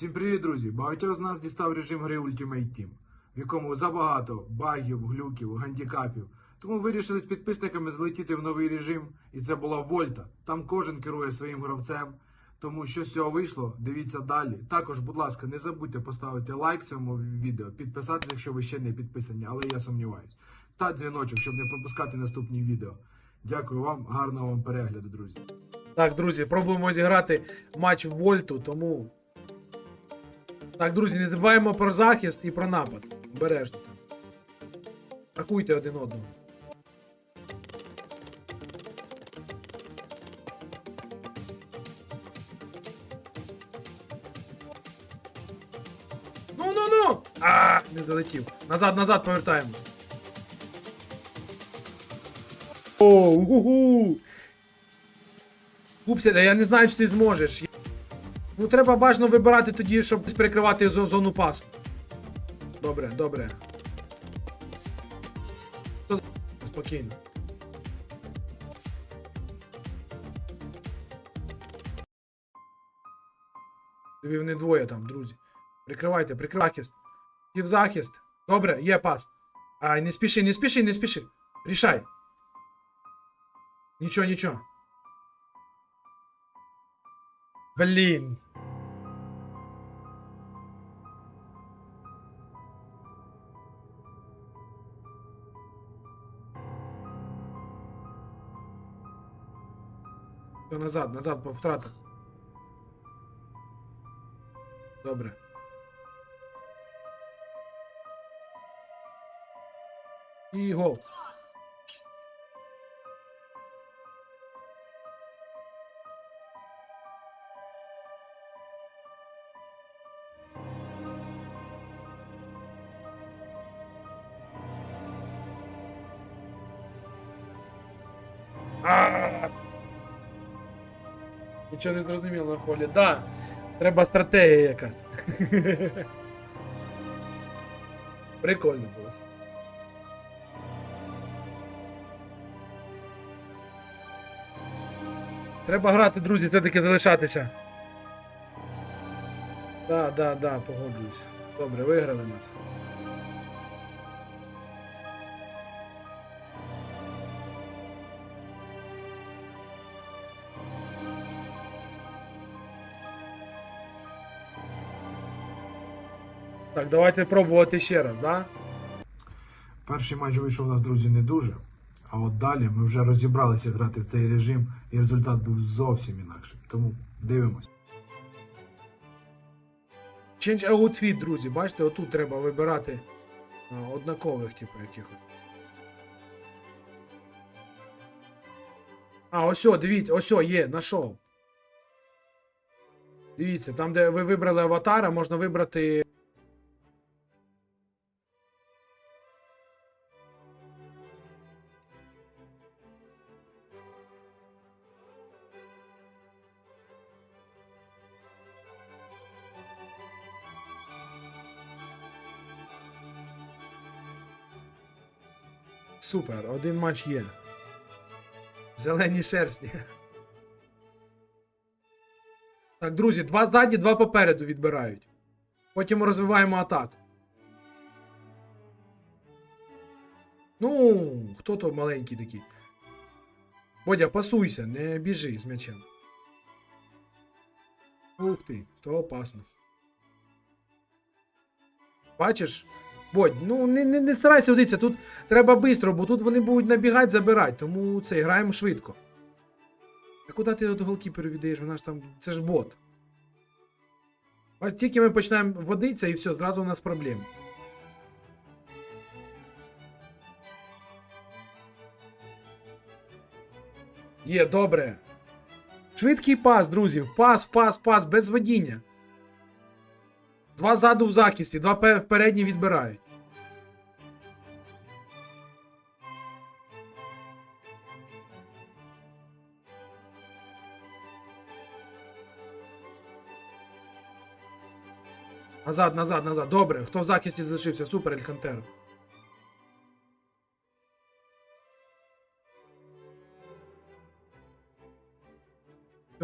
Всім привіт, друзі! Багатьох з нас дістав режим гри Ultimate Team, в якому забагато багів, глюків, гандікапів. Тому вирішили з підписниками залетіти в новий режим, і це була Вольта. Там кожен керує своїм гравцем. Тому що з цього вийшло, дивіться далі. Також, будь ласка, не забудьте поставити лайк цьому відео, підписатися, якщо ви ще не підписані, але я сумніваюсь. Та дзвіночок, щоб не пропускати наступні відео. Дякую вам, гарного вам перегляду, друзі. Так, друзі, пробуємо зіграти матч Вольту, тому. Так, друзі, не забуваємо про захист і про напад. Бережно. Рахуйте один одного. Ну, ну, ну! А, не залетів. Назад, назад повертаємо. О, угу. Пупся, я не знаю, чи ти зможеш. Ну, треба бажано вибирати тоді, щоб перекривати зону пасу. Добре, добре. Спокійно. Тобі вони двоє там, друзі. Прикривайте, прикривайте. Ті в захист. Добре, є пас. Ай, не спіши, не спіши, не спіши. Рішай. Нічого, нічого. Блін. Назад, назад, по втратах. Добре. І гол. Нічого не зрозуміло на холі. Да, треба стратегія якась. Прикольно було. Треба грати, друзі, все-таки залишатися. Да, да, да, погоджуюсь. Добре, виграли нас. Давайте пробувати ще раз, да? Перший матч вийшов у нас, друзі, не дуже. А от далі ми вже розібралися грати в цей режим, і результат був зовсім інакшим. Тому дивимось. Change outfit, друзі. Бачите, отут треба вибирати однакових, типу, якихось. А, ось, дивіться, ось є, знайшов. Дивіться, там, де ви вибрали аватара, можна вибрати. Супер, один матч є. Зелені шерсті. Так, друзі, два ззаді, два попереду відбирають. Потім розвиваємо атаку. Ну, хто то маленький такий? Бодя, пасуйся, не біжи з м'ячем. Ух ти, то опасно. Бачиш? Бодь, ну не, не, не старайся водитися, тут треба швидко, бо тут вони будуть набігати, забирати, тому це граємо швидко. А куди ти до голкіперу віддаєш? Вона ж там. Це ж бот. От тільки ми починаємо водитися і все, зразу у нас проблеми. Є, добре. Швидкий пас, друзі. Пас, пас, пас, без водіння. Два ззаду в захисті, два пе- передні відбирають. Назад, назад, назад. Добре. Хто в захисті залишився? Супер, Елькантеро.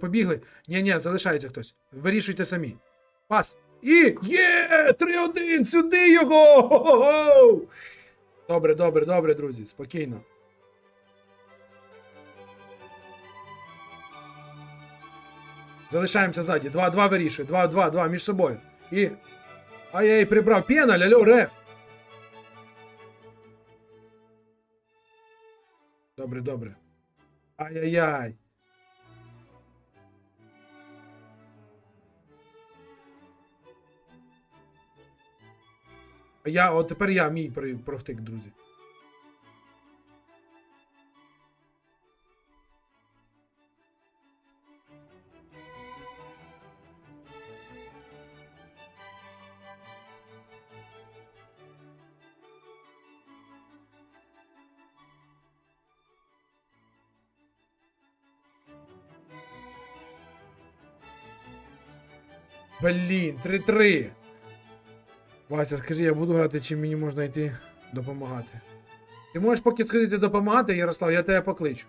Побігли. Ні, ні, залишається хтось. Вирішуйте самі. Пас. І є! 3-1! Сюди його! Хо-хо-хо! Добре, добре, добре, друзі, спокійно. Залишаємося ззаді. 2-2 вирішує. 2-2-2 між собою. І. Ай-яй, прибрав. Пеналь, алло, реф. Добре, добре. Ай-яй-яй. Я, от тепер я мій провтик, друзі. Блін, 3-3. Вася, скажи, я буду грати, чи мені можна йти допомагати? Ти можеш поки сходити допомагати, Ярослав, я тебе покличу.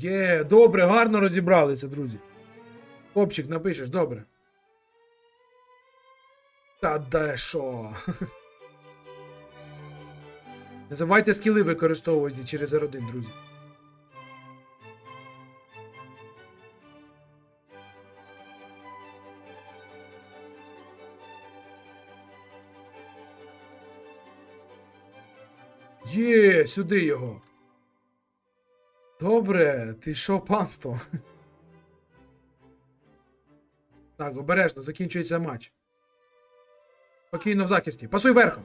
Є, добре, гарно розібралися, друзі. Хлопчик, напишеш, добре. Та де що? Не забувайте скіли використовувати через R1, друзі. Є, сюди його. Добре, ти що, панство? Так, обережно, закінчується матч. Спокійно в захисті. Пасуй верхом.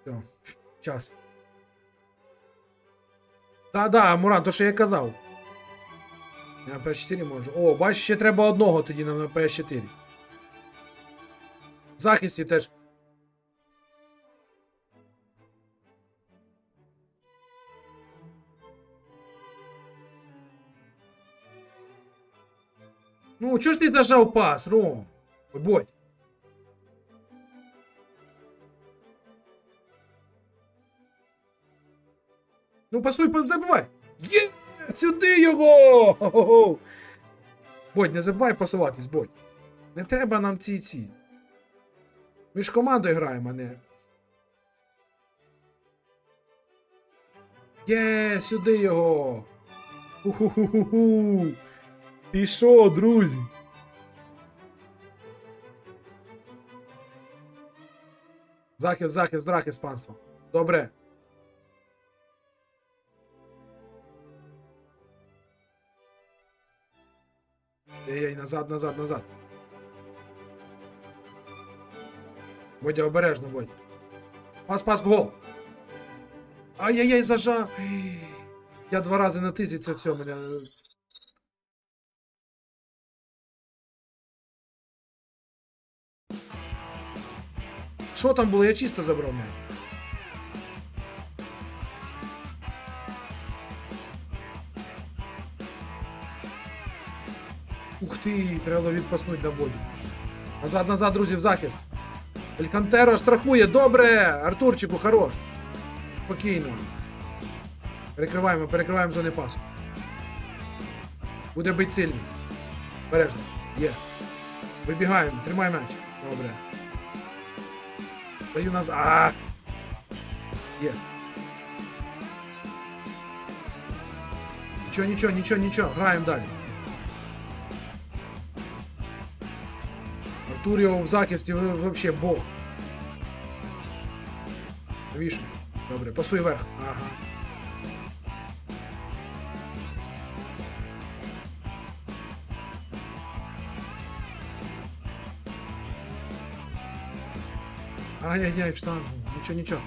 Все, час. Та-да, Муран, то що я казав. Я на PS4 можу. О, бачиш, ще треба одного тоді на PS4. В захисті теж. Ну, чого ж ти нажав пас, Ром? Ой, Бодь. Ну, пасуй, па- забивай. Є! Сюди його! Хо-хо-хо! Бодь, не забувай пасуватись, Бодь. Не треба нам ці ці. Ми ж командою граємо, а не. Є, сюди його! Ху-ху-ху-ху! Ти що, друзі? Захист, захист, захист, панство. Добре. Ей-ей, назад, назад, назад. Бодя, обережно, Бодь. Пас, пас, гол. Ай-яй-яй, зажав. Я два рази натис і це все мене. Що там було? Я чисто забрав м'яч. Ух ти, треба відпаснути на боді. Назад, назад, друзі, в захист. Елькантеро страхує. Добре! Артурчику, хорош. Спокійно. Перекриваємо, перекриваємо зони пасу. Буде бить сильний. Бережно. Є. Вибігаємо, тримай м'яч. Добре. Даю назад. А! Є. Нічого, нічого, нічого, нічого. Граємо далі. Артуріо в захисті вообще бог. Навіщо? Добре, пасуй вверх. Ага. Ай-яй-яй, в штангу. Нічого, нічого.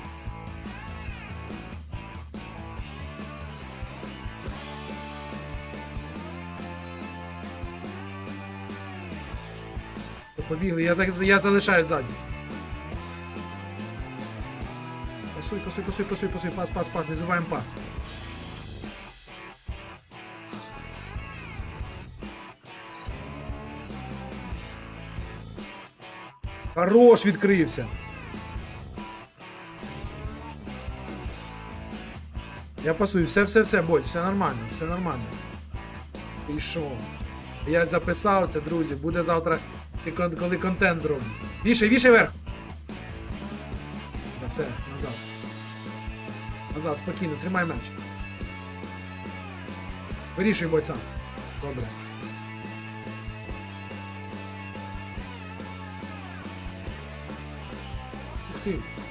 Побігли, я, я залишаю ззаді. Пасуй, пасуй, пасуй, пасуй, пасуй, пас, пас, пас, не забуваємо пас. Хорош відкрився. Я пасую, все, все, все, нормально, все нормально. І що? Я записав це, друзі, буде завтра, коли контент зроблю. Вішай, вішай вверх. Та все, назад. Назад, спокійно, тримай меч. Вирішуй бойця. Добре. Ух.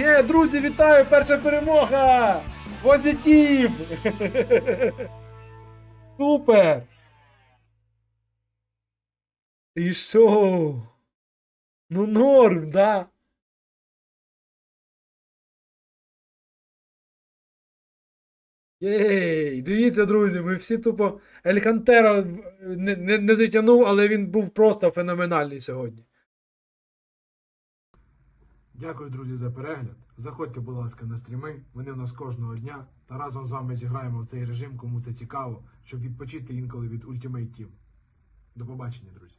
Є, друзі, вітаю! Перша перемога! Позитив! Супер! І що? Ну норм, да? Єй, дивіться, друзі, ми всі тупо. Елькантера не, не, не дотягнув, але він був просто феноменальний сьогодні. Дякую, друзі, за перегляд. Заходьте, будь ласка, на стріми. Вони в нас кожного дня. Та разом з вами зіграємо в цей режим, кому це цікаво, щоб відпочити інколи від Ultimate Team. До побачення, друзі.